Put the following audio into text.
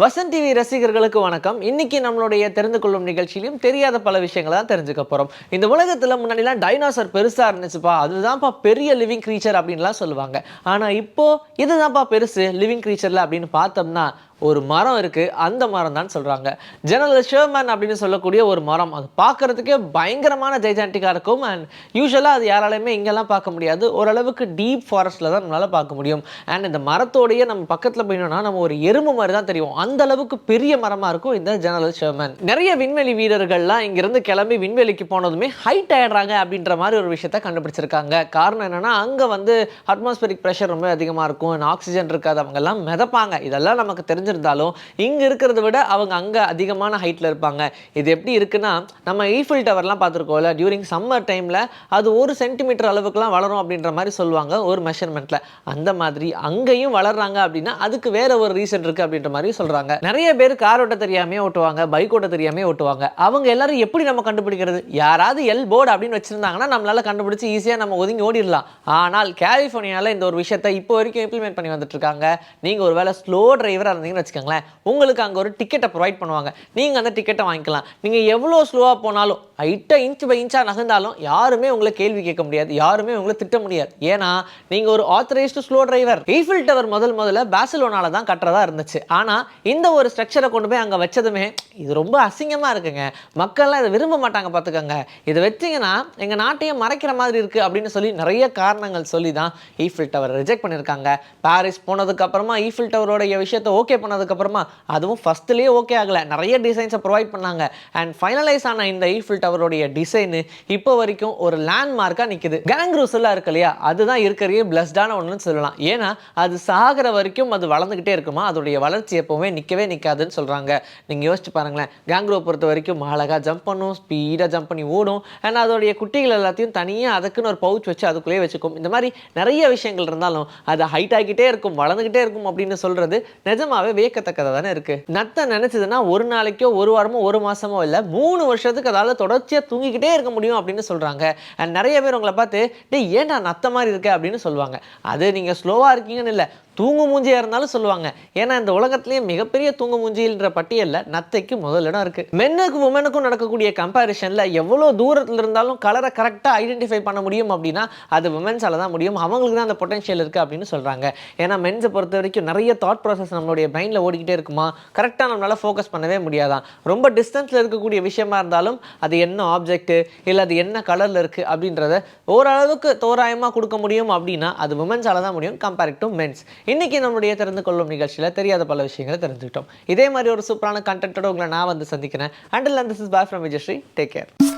Vasanth TV ரசிகர்களுக்கு வணக்கம். இன்னைக்கு நம்மளுடைய தெரிந்து கொள்ளும் நிகழ்ச்சியிலும் தெரியாத பல விஷயங்களை தான் தெரிஞ்சுக்க போறோம். இந்த உலகத்துல முன்னாடிலாம் டைனோசர் பெருசா இருந்துச்சுப்பா. அதுதான்ப்பா பெரிய லிவிங் கிரீச்சர் அப்படின்லாம் சொல்லுவாங்க. ஆனா இப்போ இதுதான்ப்பா பெருசு லிவிங் creatureல அப்படின்னு பார்த்தோம்னா ஒரு மரம் இருக்கு. அந்த மரம் தான் சொல்றாங்க. ஜெனரல் ஷேர்மேன் அப்படின்னு சொல்லக்கூடிய ஒரு மரம். அது பார்க்கறதுக்கே பயங்கரமான ஜெய்ஜான்டிக்காக இருக்கும். அண்ட் யூஸ்வலாக அது யாராலையுமே இங்கெல்லாம் பார்க்க முடியாது. ஓரளவுக்கு டீப் ஃபாரஸ்ட்டில் தான் நம்மளால பார்க்க முடியும். அண்ட் இந்த மரத்தோடையே நம்ம பக்கத்தில் போயினோம்னா நம்ம ஒரு எறும்பு மாதிரி தான் தெரியும். அந்த அளவுக்கு பெரிய மரமாக இருக்கும் இந்த ஜெனரல் ஷேர்மேன் நிறைய விண்வெளி வீரர்கள்லாம் இங்கிருந்து கிளம்பி விண்வெளிக்கு போனதுமே ஹைட் ஆயிடுறாங்க அப்படின்ற மாதிரி ஒரு விஷயத்த கண்டுபிடிச்சிருக்காங்க. காரணம் என்னன்னா அங்கே வந்து அட்மாஸ்பரிக் ப்ரெஷர் ரொம்ப அதிகமாக இருக்கும். ஆக்சிஜன் இருக்காது. அவங்கெல்லாம் மிதப்பாங்க. இதெல்லாம் நமக்கு தெரிஞ்ச தெரிஞ்சிருந்தாலும் இங்கே இருக்கிறத விட அவங்க அங்கே அதிகமான ஹைட்டில் இருப்பாங்க. இது எப்படி இருக்குன்னா நம்ம ஈஃபில் டவர்லாம் பார்த்துருக்கோம்ல டியூரிங் சம்மர் டைமில் அது ஒரு சென்டிமீட்டர் அளவுக்குலாம் வளரும் அப்படின்ற மாதிரி சொல்லுவாங்க ஒரு மெஷர்மெண்ட்டில் அந்த மாதிரி அங்கேயும் வளர்றாங்க அப்படின்னா அதுக்கு வேற ஒரு ரீசன் இருக்குது அப்படின்ற மாதிரி சொல்கிறாங்க நிறைய பேர் கார் ஓட்ட தெரியாமே ஓட்டுவாங்க பைக் ஓட்ட தெரியாமே ஓட்டுவாங்க. அவங்க எல்லாரும் எப்படி நம்ம கண்டுபிடிக்கிறது? யாராவது எல் போர்டு அப்படின்னு வச்சுருந்தாங்கன்னா நம்மளால் கண்டுபிடிச்சி ஈஸியாக நம்ம ஒதுங்கி ஓடிடலாம். ஆனால் கலிஃபோர்னியாவில் இந்த ஒரு விஷயத்தை இப்போ வரைக்கும் இம்ப்ளிமெண்ட் பண்ணி வந்துட்டுருக்காங்க நீங்கள் ஒரு வேளை ஸ்லோ டிரைவராக இருந்தீங்கன்னு வச்சுக்கோங்களேன். உங்களுக்கு அங்கே ஒரு டிக்கெட்டை ப்ரொவைட் பண்ணுவாங்க. நீங்கள் அந்த டிக்கெட்டை வாங்கிக்கலாம். நீங்கள் எவ்வளோ ஸ்லோவாக போனாலும் ஹைட்டாக இன்ச் பை இன்ச்சாக நகர்ந்தாலும் யாருமே உங்களை கேள்வி கேட்க முடியாது. யாருமே உங்களை திட்ட முடியாது. ஏன்னா நீங்கள் ஒரு authorised slow driver Eiffel Tower முதல் முதல்ல பேசலோனால தான் கட்டுறதா இருந்துச்சு. ஆனால் இந்த ஒரு ஸ்ட்ரக்சரை கொண்டு போய் அங்கே வச்சதுமே இது ரொம்ப அசிங்கமாக இருக்குங்க. மக்கள்லாம் இதை விரும்ப மாட்டாங்க பார்த்துக்கோங்க. இதை வச்சிங்கன்னா எங்கள் நாட்டையே மறைக்கிற மாதிரி இருக்குது அப்படின்னு சொல்லி நிறைய காரணங்கள் சொல்லி தான் ஈஃபில் டவர் ரிஜெக்ட் பண்ணியிருக்காங்க பாரிஸ் போனதுக்கப்புறமா ஈஃபில் டவரோடைய விஷயத்தை ஓகே பண்ணதுக்கப்புறமா அதுவும் ஃபஸ்ட்லேயே ஓகே ஆகலை. நிறைய டிசைன்ஸை ப்ரொவைட் பண்ணாங்க. அண்ட் ஃபைனலைஸ் ஆன இந்த ஈஃபில் டவருடைய டிசைனு இப்போ வரைக்கும் ஒரு லேண்ட்மார்க்காக நிற்குது கேங் எல்லாம் இருக்கு இல்லையா? அதுதான் இருக்கிறதே பிளஸ்டான ஒன்றுன்னு சொல்லலாம். ஏன்னா அது சாகிற வரைக்கும் அது வளர்ந்துக்கிட்டே இருக்குமா? அதோடைய வளர்ச்சி எப்பவுமே நிற்கவே நிற்காதுன்னு சொல்கிறாங்க நீங்கள் யோசிச்சு பாருங்களேன். கேங்க்ரோ பொறுத்த வரைக்கும் அழகாக ஜம்ப் பண்ணும் ஸ்பீடாக ஜம்ப் பண்ணி ஓடும். அண்ட் அதோடைய குட்டிகள் எல்லாத்தையும் தனியாக அதுக்குன்னு ஒரு பவுச் வச்சு அதுக்குள்ளேயே வச்சுக்கும். இந்த மாதிரி நிறைய விஷயங்கள் இருந்தாலும் அது ஹைட் ஆகிக்கிட்டே இருக்கும் வளர்ந்துக்கிட்டே இருக்கும் அப்படின்னு சொல்கிறது நிஜமாவே வியக்கத்தக்கதாக தானே இருக்குது நத்தை நினச்சதுன்னா ஒரு நாளைக்கோ ஒரு வாரமோ ஒரு மாசமோ இல்லை மூணு வருஷத்துக்கு அதால் தொடர்ச்சியாக தூங்கிக்கிட்டே இருக்க முடியும் அப்படின்னு சொல்கிறாங்க அண்ட் நிறைய பேர் உங்களை பார்த்து டேய் ஏன்டா நத்த மாதிரி இருக்க? அப்படின்னு சொல்லுவாங்க. அது நீங்கள் ஸ்லோவாக இருக்கீங்கன்னு இல்லை தூங்கு மூஞ்சியாக இருந்தாலும் சொல்லுவாங்க. ஏன்னா இந்த உலகத்திலேயே மிகப்பெரிய தூங்கு மூஞ்சின்ற பட்டியலில் நத்தைக்கு முதலிடம் இருக்குது மென்னுக்கு உமனுக்கும் நடக்கக்கூடிய கம்பேரிஷனில் எவ்வளோ தூரத்தில் இருந்தாலும் கலரை கரெக்டாக ஐடென்டிஃபை பண்ண முடியும் அப்படின்னா அது உமன்ஸால் தான் முடியும். அவங்களுக்கு தான் அந்த பொட்டன்ஷியல் இருக்குது அப்படின்னு சொல்கிறாங்க ஏன்னா மென்ஸை பொறுத்த வரைக்கும் நிறைய தாட் ப்ராசஸ் நம்மளுடைய மைண்டில் ஓடிக்கிட்டே இருக்குமா? கரெக்டாக நம்மளால் ஃபோக்கஸ் பண்ணவே முடியாதான் ரொம்ப டிஸ்டன்ஸில் இருக்கக்கூடிய விஷயமா இருந்தாலும் அது என்ன ஆப்ஜெக்ட்டு இல்லை அது என்ன கலரில் இருக்குது அப்படின்றத ஓரளவுக்கு தோராயமாக கொடுக்க முடியும் அப்படின்னா அது உமன்ஸால் தான் முடியும் கம்பேர் டு மென்ஸ் இன்னைக்கு நம்மளுடைய தெரிந்து கொள்ளும் நிகழ்ச்சியில் தெரியாத பல விஷயங்களை தெரிஞ்சுக்கிட்டோம். இதே மாதிரி ஒரு சூப்பரான கண்டென்ட்டோட உங்களை நான் வந்து சந்திக்கிறேன். Until this is bye from Vijayasri take care